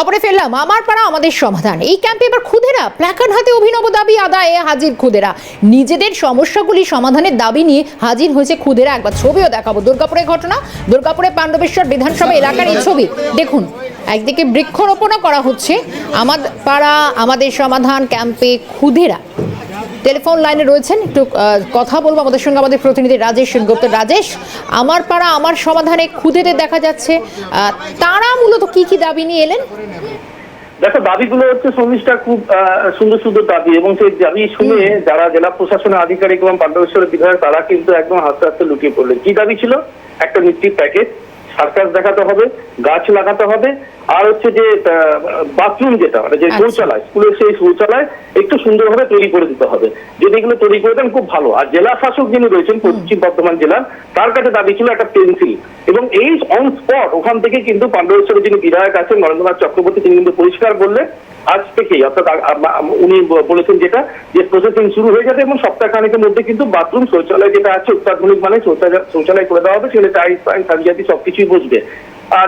খবরে ফেললাম আমার পাড়া আমাদের সমাধান। এই ক্যাম্পে এবার খুদেরা প্ল্যাকার্ড হাতে অভিনব দাবি আদায়ে হাজির খুদেরা নিজেদের সমস্যাগুলি সমাধানের দাবি নিয়ে হাজির হয়েছে খুদেরা একবার ছবিও দেখাবো, দুর্গাপুরের ঘটনা, দুর্গাপুরে পাণ্ডবেশ্বর বিধানসভা এলাকার এই ছবি। দেখুন, একদিকে বৃক্ষরোপণও করা হচ্ছে। আমার পাড়া, আমাদের সমাধান ক্যাম্পে খুদেরা টেলিফোন লাইনে রয়েছেন। একটু কথা বলব আমাদের সঙ্গে আমাদের প্রতিনিধি রাজেশ সেনগুপ্ত। রাজেশ আমার পাড়া আমার সমাধানে খুদেদের দেখা যাচ্ছে। তারা মূলত কি কি দাবি নিয়ে এলেন? দেখো দাবিগুলো হচ্ছে সমিষ্টা খুব সুন্দর সুন্দর দাবি এবং সেই দাবি শুনে যারা জেলা প্রশাসনের আধিকারিক এবং পাণ্ডবেশ্বরের বিধায়ক তারা কিন্তু একদম হাসতে হাসতে লুকিয়ে পড়লেন। কি দাবি ছিল? একটা মিষ্টির প্যাকেট সার্কাস দেখাতে হবে গাছ লাগাতে হবে আর হচ্ছে যে বাথরুম যেটা মানে যে আচ্ছা। শৌচালয় স্কুলের সেই শৌচালয় একটু সুন্দরভাবে তৈরি করে দিতে হবে। যদি এগুলো তৈরি করে দেন খুব ভালো। আর জেলা শাসক যিনি রয়েছেন পশ্চিম বর্ধমান জেলার তার কাছে দাবি ছিল একটা পেন্সিল এবং এই অন স্পট ওখান থেকে কিন্তু পাণ্ডবেশ্বরের যিনি বিধায়ক আছেন নরেন্দ্রনাথ চক্রবর্তী তিনি কিন্তু পরিষ্কার বললেন আজ থেকেই অর্থাৎ উনি বলেছেন যেটা যে প্রসেসিং শুরু হয়ে যাবে এবং সপ্তাহখানেকের মধ্যে কিন্তু বাথরুম শৌচালয় যেটা আছে অত্যাধুনিক মানে শৌচালয় শৌচালয় করে দেওয়া হবে সেখানে টাইলস ফাইল সাজিয়াতি সবকিছুই বসবে।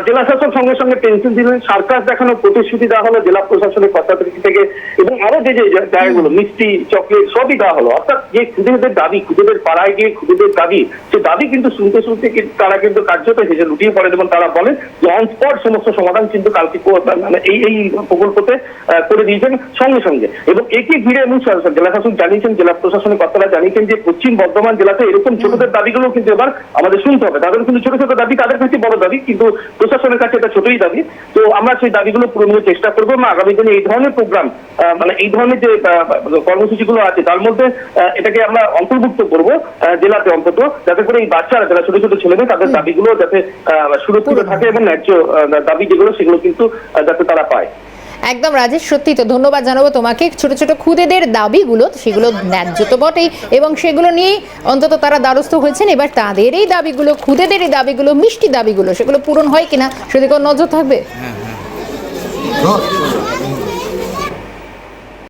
জেলা শাসক সঙ্গে সঙ্গে পেন্সিল দিলেন সার্কাস দেখানোর প্রতিশ্রুতি দেওয়া হলো জেলা প্রশাসনের কথা থেকে। এবং আরও যে যে জায়গাগুলো, মিষ্টি, চকলেট, সবই দেওয়া হলো। অর্থাৎ যে খুদেদের দাবি, খুদেদের পাড়ায় গিয়ে খুদেদের দাবি, সে দাবি কিন্তু শুনতে শুনতে তারা কিন্তু কার্যত হেসে লুটিয়ে পড়েন এবং তারা বলেন যে অন স্পট সমস্ত সমাধান কিন্তু কালকে মানে এই এই প্রকল্পতে করে দিয়েছেন সঙ্গে সঙ্গে। এবং একে ঘিরে জেলা শাসক জানিয়েছেন, জেলা প্রশাসনের কর্তারা জানিয়েছেন যে পশ্চিম বর্ধমান জেলাতে এরকম ছোটদের দাবিগুলো কিন্তু এবার আমাদের শুনতে হবে। তাদের কিন্তু ছোট ছোট দাবি, তাদের কাছে বড় দাবি, কিন্তু প্রশাসনের কাছে এটা ছোটই দাবি। তো আমরা সেই দাবিগুলো পূরণের চেষ্টা করব এবং আগামী দিনে এই ধরনের প্রোগ্রাম মানে এই ধরনের যে কর্মসূচিগুলো আছে তার মধ্যে এটাকে আমরা অন্তর্ভুক্ত করব জেলাতে অন্তত যাতে করে এই বাচ্চারা যারা ছোট ছোট ছেলেদের তাদের দাবিগুলো যাতে আহ, সুরক্ষিত থাকে এবং ন্যায্য দাবি যেগুলো সেগুলো কিন্তু যাতে তারা পায়। একদম রাজেশ সত্যি তো ধন্যবাদ জানাব তোমাকে। ছোট ছোট খুদেদের দাবিগুলো সেগুলো ন্যায্য তো বটেই এবং সেগুলো নিয়েই অন্তত তারা দ্বারস্থ হয়েছেন। এবার তাদের এই দাবিগুলো খুদেদের এই দাবিগুলো মিষ্টি দাবিগুলো সেগুলো পূরণ হয় কিনা সেদিকেও নজর থাকবে।